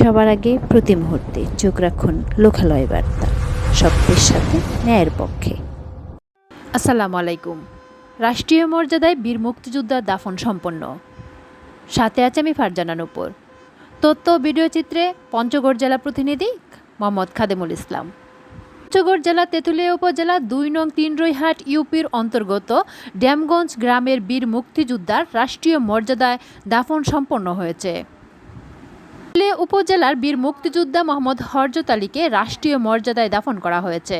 সবার আগে প্রতি মুহূর্তে চোখ রাখুন লোকালয় বার্তা। সত্যের সাথে ন্যায়ের পক্ষে। আসসালামু আলাইকুম। রাষ্ট্রীয় মর্যাদায় বীর মুক্তিযোদ্ধার দাফন সম্পন্ন। সাথে আছে আমি ফারজানার উপর তথ্য ভিডিও চিত্রে পঞ্চগড় জেলা প্রতিনিধি মোহাম্মদ খাদেমুল ইসলাম। পঞ্চগড় জেলা তেঁতুলিয়া উপজেলা দুই নং তিন রইহাট, ইউপির অন্তর্গত ড্যামগঞ্জ গ্রামের বীর মুক্তিযোদ্ধার রাষ্ট্রীয় মর্যাদায় দাফন সম্পন্ন হয়েছে। তেঁতুলিয়া উপজেলার বীর মুক্তিযোদ্ধা মোহাম্মদ হরজত আলীকে রাষ্ট্রীয় মর্যাদায় দাফন করা হয়েছে।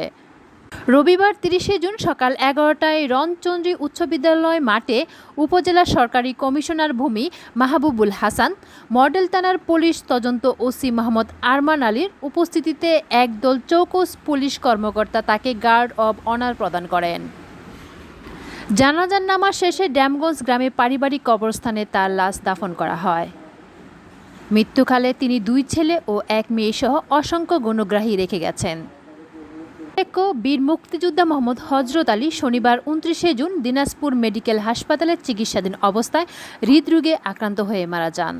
রবিবার তিরিশে জুন সকাল এগারোটায় রণচন্দ্রী উচ্চ বিদ্যালয় মাঠে উপজেলা সরকারি কমিশনার ভূমি মাহবুবুল হাসান, মডেল থানার পুলিশ তদন্ত ওসি মোহাম্মদ আরমান আলীর উপস্থিতিতে একদল চৌকস পুলিশ কর্মকর্তা তাকে গার্ড অব অনার প্রদান করেন। জানাজার নামাজ শেষে ড্যামগঞ্জ গ্রামে পারিবারিক কবরস্থানে তার লাশ দাফন করা হয়। মৃত্যুকালে তিনি দুই ছেলে ও এক মেয়েসহ অসংখ্য গণগ্রাহী রেখে গেছেন। বীর মুক্তিযোদ্ধা মোহাম্মদ হজরত আলী শনিবার উনত্রিশে জুন দিনাজপুর মেডিকেল হাসপাতালে চিকিৎসাধীন অবস্থায় হৃদরোগে আক্রান্ত হয়ে মারা যান।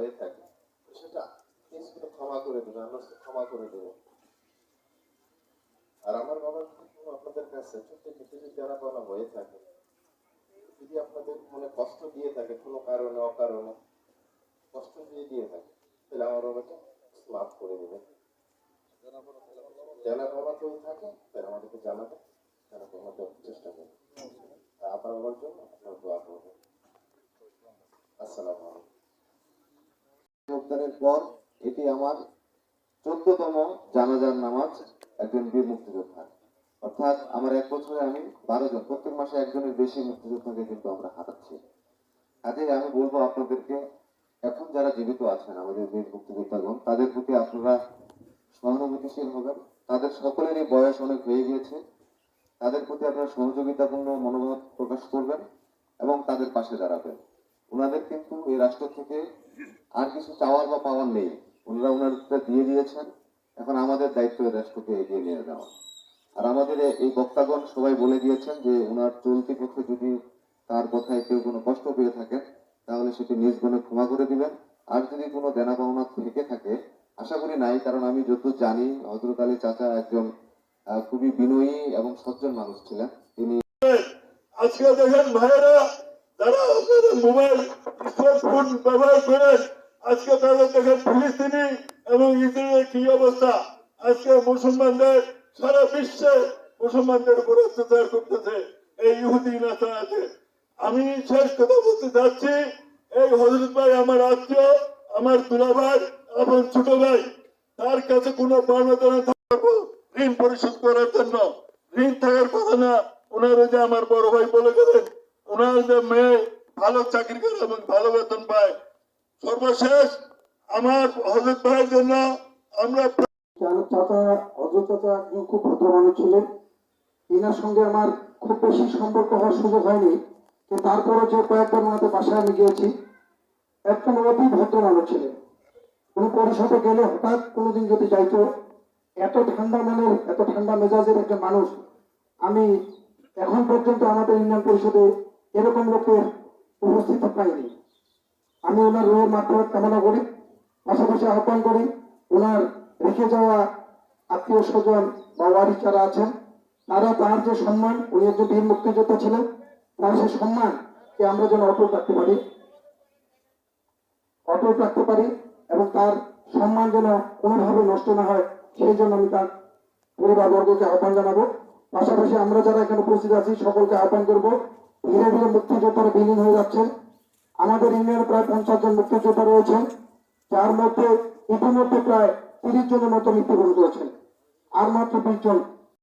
হয়ে থাকে। সেটা কিছুটা ক্ষমা করে দেবেন আমরা ক্ষমা করে দেবো। আর আমার বাবার আপনাদের কাছে ছোট্ট কিছু যদি পাওনা হয়ে থাকে, যদি আপনাদের মনে কষ্ট দিয়ে থাকে, কোনো কারণে, অকারণে কষ্ট দিয়ে দিয়ে থাকে, তাহলে আমার বাবাকে মাফ করে দেবেন জানা থাকে তাহলে আমাদেরকে জানাবে জানা দেওয়ার চেষ্টা করবে। আপনার বাবার জন্য আপনার দোয়া যোগদানের পর এটি আমার চোদ্দতম জানাজার নামাজ একজন বীর মুক্তিযোদ্ধা। অর্থাৎ আমার এক বছরে আমি বারো জন, প্রত্যেক মাসে একজনের বেশি মুক্তিযোদ্ধাকে কিন্তু আমরা হারাচ্ছি। কাজেই আমি বলব আপনাদেরকে, এখন যারা জীবিত আছেন আমাদের বীর মুক্তিযোদ্ধাগণ, তাদের প্রতি আপনারা সহানুভূতিশীল হবেন। তাদের সকলেরই বয়স অনেক হয়ে গিয়েছে। তাদের প্রতি আপনারা সহযোগিতাপূর্ণ মনোভাব প্রকাশ করবেন এবং তাদের পাশে দাঁড়াবেন। ওনাদের কিন্তু এই রাষ্ট্র থেকে আর কিছু চাওয়ার বা পাওয়ার নেই। ওনারা ওনারটা দিয়ে দিয়েছেন। এখন আমাদের দায়িত্ব রাষ্ট্রকে এগিয়ে নিয়ে যাওয়া। আর আমাদের এই বক্তাগণ সবাই বলে দিয়েছেন যে ওনার চলতি পথে যদি তার কথায় কেউ কোনো কষ্ট পেয়ে থাকেন তাহলে সেটি নিজ গুণে ক্ষমা করে দিবেন। আর যদি কোনো দেনা পাওনা থেকে থাকে, আশা করি নাই, কারণ আমি যতদূর জানি হজরত আলী চাচা একজন খুবই বিনয়ী এবং সজ্জন মানুষ ছিলেন। তিনি আজকে দেখেন ভাইয়েরা, যারা আপনাদের মোবাইল স্মার্টফোন ব্যবহার করেন আজকে তাদের দেখেন ফিলিস্তিনি এবং ইসরায়েলের কি অবস্থা? আজকে মুসলমানদের, সারা বিশ্বে মুসলমানদের উপর অত্যাচার করতেছে এই ইহুদি আছে আমি শেষ কথা বলতে চাচ্ছি এই হজরত ভাই আমার আত্মীয়, আমার দুলা ভাই এবং ছোট ভাই। তার কাছে কোনো দেনা থাকব, ঋণ পরিশোধ করার জন্য। ঋণ থাকার কথা না, ওনার যে আমার বড় ভাই বলে গেলেন, ওনার যে মেয়ে ভালো চাকরি করে এবং ভালো বেতন পায় সর্বশেষ আমার হজরত ভাইয়ের জন্য আমরা চাচা অজয় চাচা একজন খুব ভদ্র মানুষ ছিলেন। এনার সঙ্গে আমার খুব বেশি সম্পর্ক হওয়ার সুযোগ হয়নি। কিন্তু তারপরে যে কয়েকবার ওনাদের বাসায় আমি গিয়েছি, একজন অতি ভদ্র মানুষ ছিলেন। কোনো পরিষদে গেলে হঠাৎ কোনোদিন যদি যাইতো, এত ঠান্ডা মনের, এত ঠান্ডা মেজাজের একজন মানুষ, আমি এখন পর্যন্ত আমাদের ইউনিয়ন পরিষদে এরকম লোকের উপস্থিতি পাইনি। আমি ওনার রোহের মাধ্যমে কামনা করি, পাশাপাশি আহ্বান করি, ওনার রেখে যাওয়া আত্মীয় স্বজন বা ওয়ারিস যারা আছেন তারা তার যে সম্মান, উনি একজন বীর মুক্তিযোদ্ধা ছিলেন, তার সে সম্মানকে আমরা যেন অটুট রাখতে পারি। অটুট রাখতে পারি এবং তার সম্মান যেন কোনোভাবে নষ্ট না হয়, সেই জন্য আমি তার পরিবারবর্গকে আহ্বান জানাব। পাশাপাশি আমরা যারা এখানে উপস্থিত আছি, সকলকে আহ্বান করব, ধীরে ধীরে মুক্তিযোদ্ধারা বিলীন হয়ে যাচ্ছেন। আমাদের ইউনিয়নে প্রায় পঞ্চাশ জন মুক্তিযোদ্ধা রয়েছেন যার মধ্যে ইতিমধ্যে প্রায় তিরিশ জনের মতো মৃত্যুবরণ করেছেন। আর মাত্র বিশ জন